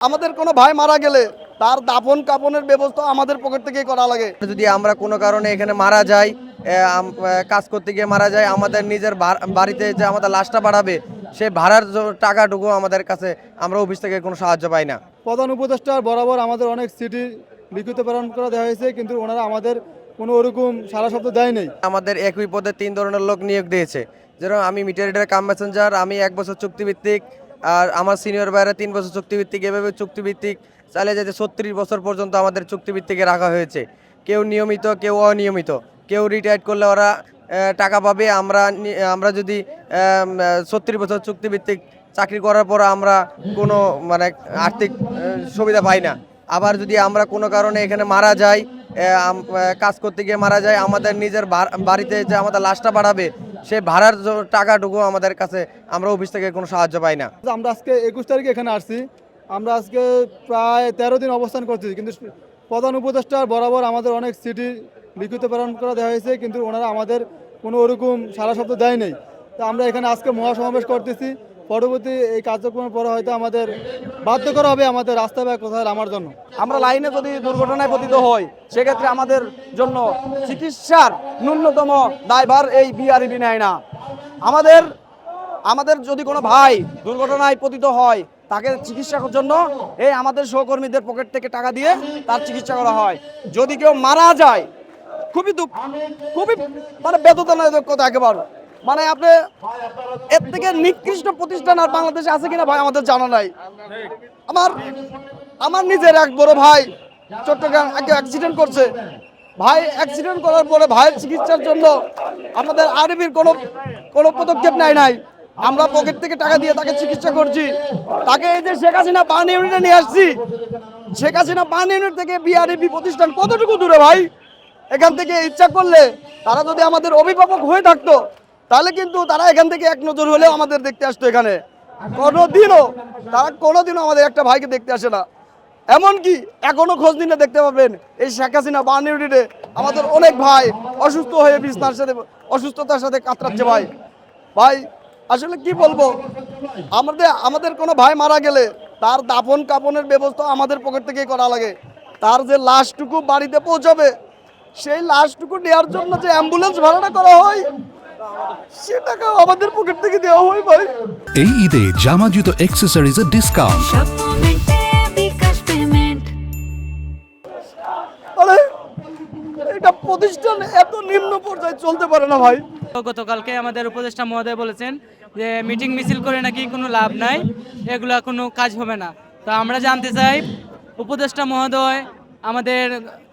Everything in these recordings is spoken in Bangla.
আমাদের কোনো ভাই মারা গেলে তার দাফন কাপনের ব্যবস্থা আমাদের পকেট থেকেই করা লাগে। যদি আমরা কোনো কারণে এখানে মারা যাই কাজ করতে গিয়ে মারা যায় আমাদের নিজের বাড়িতে যে আমাদের লাশটা বাড়াবে সে ভাড়ার টাকাটুকু আমাদের কাছে আমরা অফিস থেকে কোনো সাহায্য পাই না। প্রধান উপদেষ্টার বরাবর আমাদের অনেক সিটি লিখিত প্রেরণ করে দেওয়া হয়েছে কিন্তু ওনারা আমাদের কোনো ওরকম সারা শব্দ দেয় নেই। আমাদের একই পদে তিন ধরনের লোক নিয়োগ দিয়েছে। যেরকম আমি মিটারিডার কাম মেসেঞ্জার আমি এক বছর চুক্তিভিত্তিক আর আমার সিনিয়র বাইরে তিন বছর চুক্তিভিত্তিক, এভাবে চুক্তিভিত্তিক চালিয়ে যেতে ছত্রিশ বছর পর্যন্ত আমাদের চুক্তিভিত্তিকে রাখা হয়েছে। কেউ নিয়মিত, কেউ অনিয়মিত। কেউ রিটায়ার্ড করলে ওরা টাকা পাবে। আমরা আমরা যদি ছত্রিশ বছর চুক্তিভিত্তিক চাকরি করার পর আমরা কোনো মানে আর্থিক সুবিধা পাই না। আবার যদি আমরা কোনো কারণে এখানে মারা যাই কাজ করতে গিয়ে মারা যায় আমাদের নিজের বাড়িতে যে আমাদের লাশটা বাড়াবে সে ভাড়ার টাকাটুকু আমাদের কাছে আমরা অফিস থেকে কোনো সাহায্য পাই না। আমরা আজকে একুশ তারিখে এখানে আসছি। আমরা আজকে প্রায় তেরো দিন অবস্থান করছি, কিন্তু প্রধান উপদেষ্টার বরাবর আমাদের অনেক সিটি লিখিত প্রেরণ করা দেওয়া হয়েছে, কিন্তু ওনারা আমাদের কোনো ওরকম সারা শব্দ দেয় নেই তো আমরা এখানে আজকে মহাসমাবেশ করতেছি। পরবর্তী এই কার্যক্রমের পরে হয়তো আমাদের বাধ্য করা হবে আমাদের রাস্তা ব্যয় কোথায় আমার জন্য। আমরা লাইনে যদি দুর্ঘটনায় পতিত হই, সেক্ষেত্রে আমাদের জন্য চিকিৎসার ন্যূনতম দায়ভার এই বিআরবি নেয় না। আমাদের আমাদের যদি কোনো ভাই দুর্ঘটনায় পতিত হয়, তাকে চিকিৎসার জন্য এই আমাদের সহকর্মীদের পকেট থেকে টাকা দিয়ে তার চিকিৎসা করা হয়। যদি কেউ মারা যায়, খুবই দুঃখ, খুবই মানে বেদনাদায়ক কথা একেবারে। মানে আপনি এর থেকে নিকৃষ্ট প্রতিষ্ঠান আর বাংলাদেশে আছে কিনা ভাই আমাদের জানা নাই। আমার আমার নিজের এক বড় ভাই চট্টগ্রাম একটা অ্যাক্সিডেন্ট করছে। ভাই অ্যাক্সিডেন্ট করার পরে ভাইয়ের চিকিৎসার জন্য আমাদের আরবির কোনো কোনো পদক্ষেপ নেয় নাই। আমরা পকেট থেকে টাকা দিয়ে তাকে চিকিৎসা করছি। তাকে এই যে শেখ হাসিনা বান ইউনিটে নিয়ে আসছি। শেখ হাসিনা বান ইউনিট থেকে বিআরবি প্রতিষ্ঠান কতটুকু দূরে ভাই? এখান থেকে ইচ্ছা করলে তারা যদি আমাদের অভিভাবক হয়ে থাকতো তাহলে কিন্তু তারা এখান থেকে এক নজর হলেও আমাদের দেখতে আসতো এখানে। কোনোদিনও, তারা কোনোদিনও আমাদের একটা ভাইকে দেখতে আসে না। এমনকি এখনও খোঁজ নিলে দেখতে পাবেন, এই শেখ হাসিনা বানিউডিতে আমাদের অনেক ভাই অসুস্থ হয়ে বিছনার সাথে, অসুস্থতার সাথে কাতরাচ্ছে ভাই। ভাই, আসলে কি বলব? আমাদের আমাদের কোনো ভাই মারা গেলে তার দাফন কাপনের ব্যবস্থা আমাদের পকেট থেকেই করা লাগে। তার যে লাশটুকু বাড়িতে পৌঁছাবে, সেই লাশটুকু নেওয়ার জন্য যে অ্যাম্বুলেন্স ভাড়াটা করা হয় সে টাকা আমাদের পকেট থেকে দেওয়া হয় ভাই। এই ঈদে জামা জুতো অ্যাক্সেসরিজের ডিসকাউন্ট আরে এটা প্রতিষ্ঠান এত নিম্ন পর্যায়ে চলতে পারে না ভাই। গতকালকে আমাদের উপদেষ্টা মহোদয় বলেছেন যে মিটিং মিছিল করে নাকি কোনো লাভ নাই এগুলা কোনো কাজ হবে না। তো আমরা জানতে চাই উপদেষ্টা মহোদয় আমাদের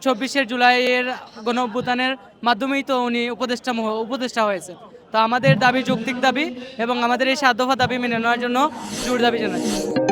চব্বিশে জুলাইয়ের গণ অভ্যুত্থানের মাধ্যমেই তো উনি উপদেষ্টা উপদেষ্টা হয়েছে তো আমাদের দাবি যৌক্তিক দাবি এবং আমাদের এই দফা দাবি মেনে নেওয়ার জন্য জোর দাবি জানাচ্ছি।